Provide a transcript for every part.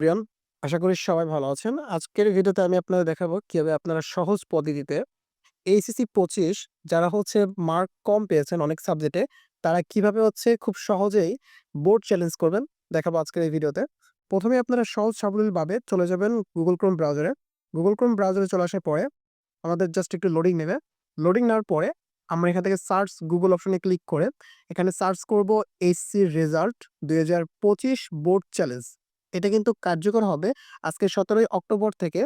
প্রিয়ন আশা করি সবাই ভালো আছেন। আজকের ভিডিওতে আমি আপনাদের দেখাবো কীভাবে আপনারা সহজ পদ্ধতিতে এইচএসসি ২৫ যারা হচ্ছে মার্ক কম পেয়েছেন অনেক সাবজেক্টে, তারা কীভাবে হচ্ছে খুব সহজেই বোর্ড চ্যালেঞ্জ করবেন দেখাবো আজকের এই ভিডিওতে। প্রথমে আপনারা সহজ সাবলীলভাবে চলে যাবেন গুগল ক্রোম ব্রাউজারে। গুগল Chrome ব্রাউজারে চলে আসার পরে আমাদের জাস্ট একটু লোডিং নেবে। লোডিং নেওয়ার পরে আমরা এখান থেকে সার্চ গুগল অপশনে ক্লিক করে এখানে সার্চ করব এইচএসসি রেজাল্ট ২০২৫ বোর্ড চ্যালেঞ্জ। এটা কিন্তু কার্যকর হবে আজকে ১৭ই অক্টোবর থেকে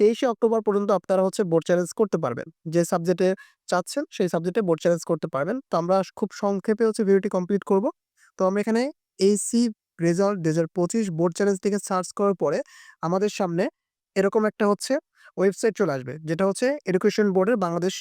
২৩শে অক্টোবর পর্যন্ত আপনারা হচ্ছে বোর্ড চ্যালেঞ্জ করতে পারবেন। যে সাবজেক্টে চাচ্ছেন, সেই সাবজেক্টে বোর্ড চ্যালেঞ্জ করতে পারবেন। তো আমরা খুব সংক্ষেপে হচ্ছে ভিডিওটি কমপ্লিট করব। তো আমরা এখানে এইচএসসি রেজাল্ট ২০২৫ বোর্ড চ্যালেঞ্জ থেকে সার্চ করার পরে আমাদের সামনে এরকম একটা হচ্ছে ওয়েবসাইট চলে আসবে। যেটা হচ্ছে এডুকেশন বোর্ডের বাংলাদেশ।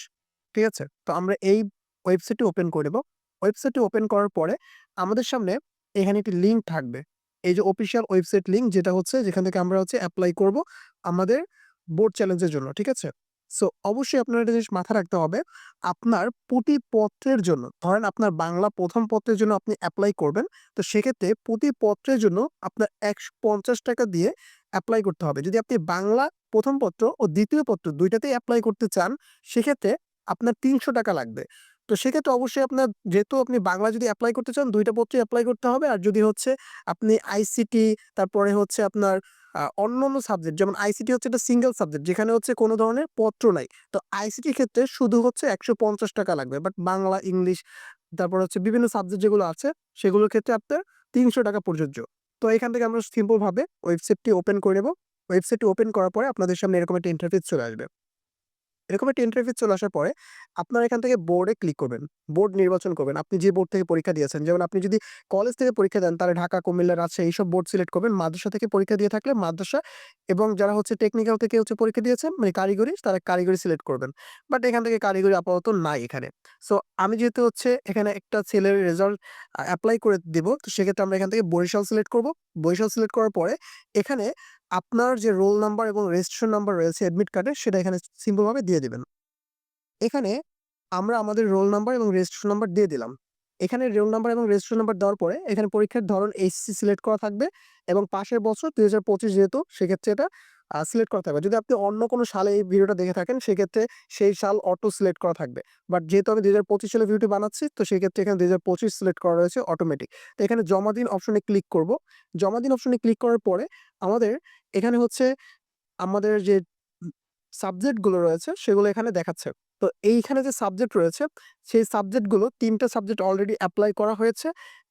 ঠিক আছে? তো আমরা এই ওয়েবসাইটটি ওপেন করে দেবো ওয়েবসাইটটি ওপেন করার পরে আমাদের সামনে এখানে একটি লিঙ্ক থাকবে। এই যে অফিসিয়াল ওয়েবসাইট লিঙ্ক যেটা হচ্ছে যেখান থেকে আমরা হচ্ছে অ্যাপ্লাই করব আমাদের বোর্ড চ্যালেঞ্জের জন্য। ঠিক আছে? সো অবশ্যই আপনার একটা জিনিস মাথায় রাখতে হবে। আপনার প্রতি পত্রের জন্য ধরেন আপনার বাংলা প্রথম পত্রের জন্য আপনি অ্যাপ্লাই করবেন। তো সেক্ষেত্রে প্রতি পত্রের জন্য আপনার ৳১৫০ দিয়ে অ্যাপ্লাই করতে হবে। যদি আপনি বাংলা প্রথম পত্র ও দ্বিতীয় পত্র দুইটাতেই অ্যাপ্লাই করতে চান, সেক্ষেত্রে আপনার ৳৩০০ লাগবে। তো সেক্ষেত্রে অবশ্যই আপনার যেহেতু আপনি বাংলা যদি অ্যাপ্লাই করতে চান ২ টা পত্রেই এপ্লাই করতে হবে। আর যদি হচ্ছে আপনি আইসিটি তারপরে হচ্ছে আপনার অন্য অন্য সাবজেক্ট যেমন আইসিটি হচ্ছে একটা সিঙ্গেল সাবজেক্ট যেখানে হচ্ছে কোনো ধরনের পত্র নাই। তো আইসিটির ক্ষেত্রে শুধু হচ্ছে ৳১৫০ লাগবে। বাট বাংলা, ইংলিশ তারপর হচ্ছে বিভিন্ন সাবজেক্ট যেগুলো আছে সেগুলোর ক্ষেত্রে আপনার ৳৩০০ প্রযোজ্য। তো এখান থেকে আমরা সিম্পলভাবে ওয়েবসাইটটি ওপেন করে নেব। ওয়েবসাইটটি ওপেন করার পরে আপনাদের সামনে এরকম একটা ইন্টারফেস চলে আসবে। এরকম একটা ইন্টারফেস চলে আসার পরে আপনারা এখান থেকে বোর্ডে ক্লিক করবেন। বোর্ড নির্বাচন করবেন। আপনি যে বোর্ড থেকে পরীক্ষা দিয়েছেন। যেমন আপনি যদি কলেজ থেকে পরীক্ষা দেন তাহলে ঢাকা, কুমিল্লা, রাজশাহী এইসব বোর্ড সিলেক্ট করবেন। মাদ্রাসা থেকে পরীক্ষা দিয়ে থাকলে মাদ্রাসা এবং যারা হচ্ছে টেকনিক্যাল থেকে হচ্ছে পরীক্ষা দিয়েছেন মানে কারিগরি তারা কারিগরি সিলেক্ট করবেন। বাট এখান থেকে কারিগরি আপাতত নাই এখানে। সো আমি যেহেতু হচ্ছে এখানে একটা ছেলের রেজাল্ট অ্যাপ্লাই করে দেবো তো সেক্ষেত্রে আমরা এখান থেকে বরিশাল সিলেক্ট করব। বরিশাল সিলেক্ট করার পরে এখানে আপনার যে রোল নাম্বার এবং রেজিস্ট্রেশন নাম্বার রয়েছে অ্যাডমিট কার্ডে সেটা এখানে সিম্পলভাবে দিয়ে দেবেন এখানে আমরা আমাদের রোল নাম্বার এবং রেজিস্ট্রেশন নাম্বার দিয়ে দিলাম। এখানে রোল নাম্বার এবং রেজিস্ট্রেশন নাম্বার দেওয়ার পরে এখানে পরীক্ষার ধরন এইচএসসি সিলেক্ট করা থাকবে এবং পাশের বছর ২০২৫ যেহেতু সেক্ষেত্রে এটা সিলেক্ট করা থাকবে। যদি আপনি অন্য কোনো সালে এই ভিডিওটা দেখে থাকেন সেক্ষেত্রে সেই সাল অটো সিলেক্ট করা থাকবে। বাট যেহেতু আমি ২০২৫ সালে ভিডিওটি বানাচ্ছি তো সেক্ষেত্রে এখানে ২০২৫ সিলেক্ট করা রয়েছে অটোমেটিক। তো এখানে জমা দিন অপশনে ক্লিক করব। জমা দিন অপশনে ক্লিক করার পরে আমাদের, এখানে হচ্ছে আমাদের যে উম সাবজেক্টগুলো রয়েছে, সেগুলো এখানে দেখাচ্ছে। তো এইখানে যে সাবজেক্ট রয়েছে, সেই সাবজেক্টগুলো ৩ টা সাবজেক্ট অলরেডি অ্যাপ্লাই করা হয়েছে।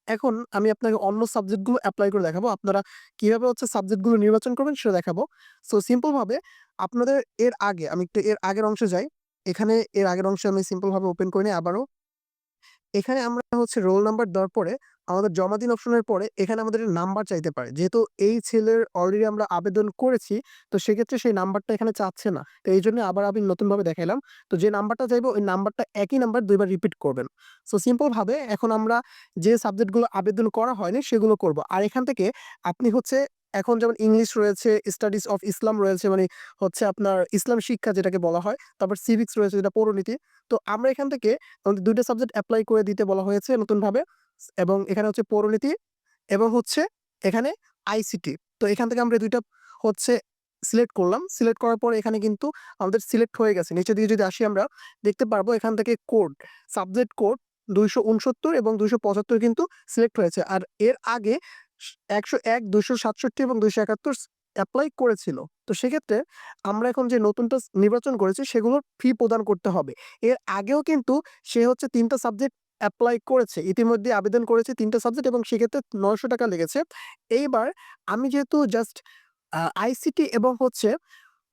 এখন আমি আপনাকে অন্য সাবজেক্টগুলো অ্যাপ্লাই করে দেখাবো। আপনারা কীভাবে হচ্ছে সাবজেক্টগুলো নির্বাচন করবেন সেটা দেখাবো। সো সিম্পলভাবে আপনাদের এর আগে, আমি একটু এর আগের অংশে যাই। এখানে এর আগের অংশে আমি সিম্পলভাবে ওপেন করে নিই আবারও। এখানে আমরা হচ্ছে রোল নাম্বার দেওয়ার পরে আমাদের জমা দিন অপশনের পরে এখানে আমাদের নাম্বার চাইতে পারে। যেহেতু এই ছেলের অলরেডি আমরা আবেদন করেছি তো সেক্ষেত্রে সেই নাম্বারটা এখানে চাচ্ছে না। তো এই জন্য আবার আমি নতুনভাবে দেখাইলাম। তো যে নাম্বারটা চাইব ওই নাম্বারটা একই নাম্বার দুইবার রিপিট করবেন। সো সিম্পলভাবে এখন আমরা যে সাবজেক্টগুলো আবেদন করা হয়নি সেগুলো করব। আর এখান থেকে আপনি হচ্ছে এখন যেমন ইংলিশ রয়েছে, স্টাডিজ অফ ইসলাম রয়েছে মানে হচ্ছে আপনার ইসলাম শিক্ষা যেটাকে বলা হয়। তারপর সিভিক্স রয়েছে যেটা পৌরনীতি। তো আমরা এখান থেকে আমাদের ২ টা সাবজেক্ট অ্যাপ্লাই করে দিতে বলা হয়েছে নতুনভাবে এবং এখানে হচ্ছে পৌরনীতি এবং হচ্ছে এখানে আইসিটি। তো এখান থেকে আমরা দুইটা হচ্ছে সিলেক্ট করলাম। সিলেক্ট করার পর এখানে কিন্তু আমাদের সিলেক্ট হয়ে গেছে। নিচের দিকে যদি আসি আমরা দেখতে পারব এখান থেকে কোড, সাবজেক্ট কোড ২৬৯ এবং ২৭৫ কিন্তু সিলেক্ট হয়েছে। আর এর আগে একশো এক ১০১, ২৬৭ এবং দুইশো একাত্তর অ্যাপ্লাই করেছিল। তো সেক্ষেত্রে আমরা এখন যে নতুনটা নির্বাচন করেছি সেগুলোর ফি প্রদান করতে হবে। এর আগেও কিন্তু সে হচ্ছে তিনটা সাবজেক্ট এপ্লাই করেছে। ইতিমধ্যে আবেদন করেছে ৩ টা সাবজেক্ট এবং সেক্ষেত্রে ৳৯০০ লেগেছে। এইবার আমি যেহেতু জাস্ট আইসিটি এবং হচ্ছে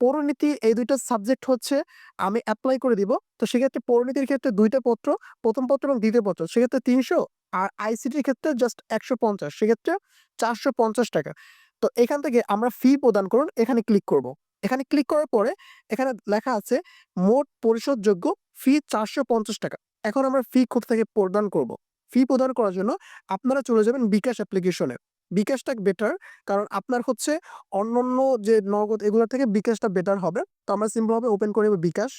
পৌরনীতি এই দুইটা সাবজেক্ট হচ্ছে আমি অ্যাপ্লাই করে দিব। তো সেক্ষেত্রে পৌরনীতির ক্ষেত্রে দুইটা পত্র, প্রথম পত্র এবং দ্বিতীয় পত্র সেক্ষেত্রে ৩০০ আর আইসিটির ক্ষেত্রে জাস্ট ১৫০ সেক্ষেত্রে ৳৪৫০ তো এখান থেকে আমরা ফি প্রদান করুন এখানে ক্লিক করব। এখানে ক্লিক করার পরে এখানে লেখা আছে, মোট পরিশোধযোগ্য ফি ৳৪৫০ এখন আমরা ফি কোথা থেকে প্রদান করব? ফি প্রদান করার জন্য আপনারা চলে যাবেন বিকাশ অ্যাপ্লিকেশনে। বিকাশটা বেটার কারণ আপনার হচ্ছে অন্যান্য যে নগদ এগুলোর থেকে বিকাশটা বেটার হবে। তো আমরা সিম্পল ভাবে ওপেন করে বিকাশ।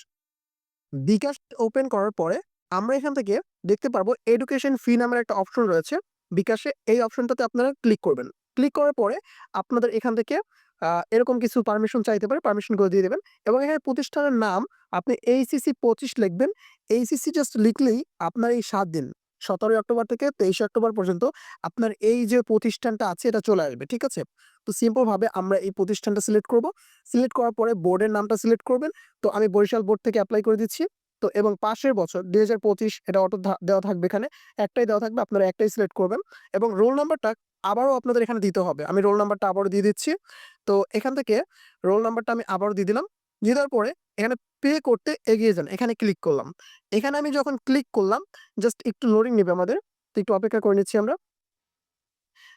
বিকাশ ওপেন করার পরে আমরা এখান থেকে দেখতে পারব এডুকেশন ফি নামের একটা অপশন রয়েছে বিকাশে। এই অপশনটাতে আপনারা ক্লিক করবেন। ক্লিক করার পরে আপনাদের এখান থেকে এরকম কিছু পারমিশন চাইতে পারে, পারমিশনগুলো দিয়ে দেবেন এবং এখানে প্রতিষ্ঠানের নাম আপনি এইসিসি পঁচিশ লিখবেন। এইসিসি জাস্ট লিখলেই আপনার এই সাত দিন ১৭ অক্টোবর থেকে ২৩ অক্টোবর পর্যন্ত আপনার এই যে প্রতিষ্ঠানটা আছে এটা চলে আসবে। ঠিক আছে? তো সিম্পল ভাবে আমরা এই প্রতিষ্ঠানটা সিলেক্ট করব। সিলেক্ট করার পরে বোর্ডের নামটা সিলেক্ট করবেন। তো আমি বরিশাল বোর্ড থেকে অ্যাপ্লাই করে দিচ্ছি। তো এবং পাশের বছর ২০২৫ এটা অটো দেওয়া থাকবে এখানে। একটাই দেওয়া থাকবে, আপনারা একটাই সিলেক্ট করবেন এবং রোল নাম্বারটা আবারও আপনাদের এখানে দিতে হবে। আমি রোল নাম্বারটা আবারও দিয়ে দিচ্ছি। তো এখান থেকে রোল নাম্বারটা আমি আবারও দিয়ে দিলাম। দিয়ে দেওয়ার পরে এখানে পে করতে এগিয়ে যান। এখানে ক্লিক করলাম। এখানে আমি যখন ক্লিক করলাম জাস্ট একটু লোডিং নিবে আমাদের। তো একটু অপেক্ষা করে নিচ্ছি আমরা।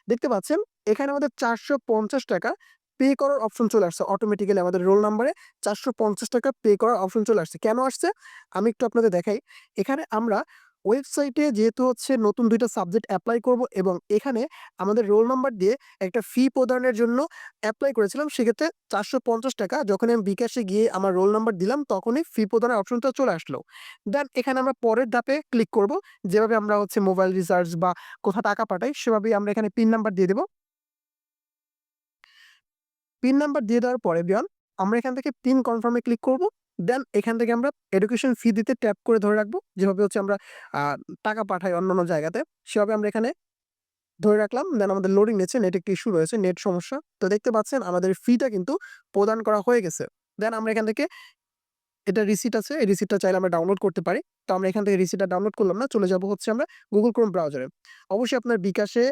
দেখতে পাচ্ছেন, এখানে আমাদের ৳৪৫০ পে করার অপশন চলে আসছে অটোমেটিক্যালি আমাদের রোল নাম্বারে ৳৪৫০ পে করার অপশন চলে আসছে। কেন আসছে? আমি একটু আপনাদের দেখাই। এখানে আমরা ওয়েবসাইটে যেহেতু হচ্ছে নতুন দুইটা সাবজেক্ট অ্যাপ্লাই করব এবং এখানে আমাদের রোল নাম্বার দিয়ে একটা ফি প্রদানের জন্য অ্যাপ্লাই করেছিলাম। সেক্ষেত্রে ৳৪৫০ যখনই আমি বিকাশে গিয়ে আমার রোল নাম্বার দিলাম, তখনই ফি প্রদানের অপশনটা চলে আসলো। দেন এখানে আমরা পরের ধাপে ক্লিক করব। যেভাবে আমরা হচ্ছে মোবাইল রিচার্জ বা কোথাও টাকা পাঠাই, সেভাবেই আমরা এখানে পিন নাম্বার দিয়ে দেব। পিন নাম্বার দিয়ে দেওয়ার পরে বিয়ান আমরা এখান থেকে পিন কনফার্মে ক্লিক করব। দেন এখান থেকে আমরা এডুকেশন ফি দিতে ট্যাপ করে ধরে রাখব। যেভাবে হচ্ছে আমরা টাকা পাঠাই অন্য অন্য জায়গাতে সেভাবে আমরা এখানে ধরে রাখলাম। দেন আমাদের লোডিং নিচ্ছে। নেট একটি ইস্যু রয়েছে, নেট সমস্যা। তো দেখতে পাচ্ছেন আমাদের ফিটা কিন্তু প্রদান করা হয়ে গেছে। দেন আমরা এখান থেকে এটা রিসিট আছে। এই রিসিটটা চাইলে আমরা ডাউনলোড করতে পারি। তো আমরা এখান থেকে রিসিটটা ডাউনলোড করলাম না। চলে যাব হচ্ছে আমরা গুগল Chrome ব্রাউজারে। অবশ্যই আপনার বিকাশে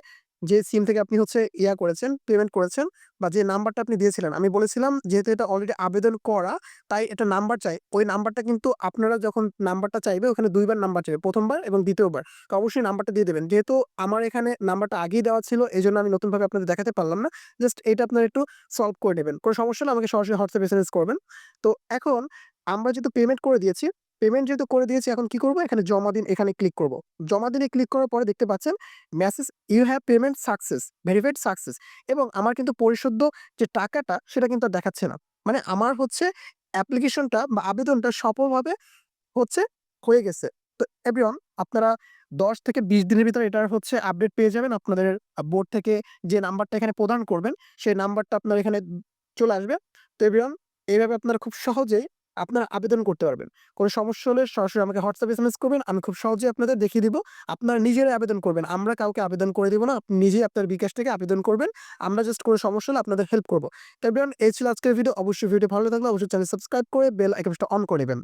যে সিম থেকে আপনি হচ্ছে ইয়া করেছেন, পেমেন্ট করেছেন বা যে নাম্বারটা আপনি দিয়েছিলেন। আমি বলেছিলাম যেহেতু এটা অলরেডি আবেদন করা তাই এটা নাম্বার চাই। ওই নাম্বারটা কিন্তু আপনারা যখন নাম্বারটা চাইবে ওখানে দুইবার নাম্বার চাইবে। প্রথমবার এবং দ্বিতীয়বার তো অবশ্যই নাম্বারটা দিয়ে দেবেন। যেহেতু আমার এখানে নাম্বারটা আগেই দেওয়া ছিল এজন্য আমি নতুনভাবে আপনাদের দেখাতে পারলাম না। জাস্ট এটা আপনারা একটু সলভ করে নেবেন। কোনো সমস্যা হলে আমাকে সরাসরি হোয়াটসঅ্যাপ এসএমএস করবেন। তো এখন আমরা যেহেতু পেমেন্ট করে দিয়েছি, পেমেন্ট যেহেতু করে দিয়েছি এখন কি করব? এখানে জমা দিন এখানে ক্লিক করব। জমা দিনে ক্লিক করার পরে দেখতে পাচ্ছেন message you have payment success, verified success এবং আমার কিন্তু পরিশোধ্য যে টাকাটা সেটা কিন্তু দেখাচ্ছে না। মানে আমার হচ্ছে অ্যাপ্লিকেশনটা বা আবেদনটা সফলভাবে হচ্ছে হয়ে গেছে। তো এভরিওয়ান আপনারা ১০ থেকে ২০ দিনের ভিতরে এটার হচ্ছে আপডেট পেয়ে যাবেন। আপনাদের বোর্ড থেকে যে নাম্বারটা এখানে প্রদান করবেন সেই নাম্বারটা আপনার এখানে চলে আসবে। তো এভরিওয়ান এইভাবে আপনারা খুব সহজেই আপনারা আবেদন করতে পারবেন। কোনো সমস্যা হলে সরাসরি আমাকে হোয়াটসঅ্যাপ এস এম এস করবেন। আমি খুব সহজেই আপনাদের দেখিয়ে দিব। আপনারা নিজেরাই আবেদন করবেন। আমরা কাউকে আবেদন করে দিব না। আপনি নিজেই আপনার বিকাশ থেকে আবেদন করবেন। আমরা জাস্ট কোনো সমস্যা হলে আপনাদের হেল্প করব তাই এই ছিল আজকের ভিডিও। অবশ্যই ভিডিও ভালো লাগলে অবশ্যই চ্যানেল সাবস্ক্রাইব করে বেল আইকনটা অন করে নিবেন।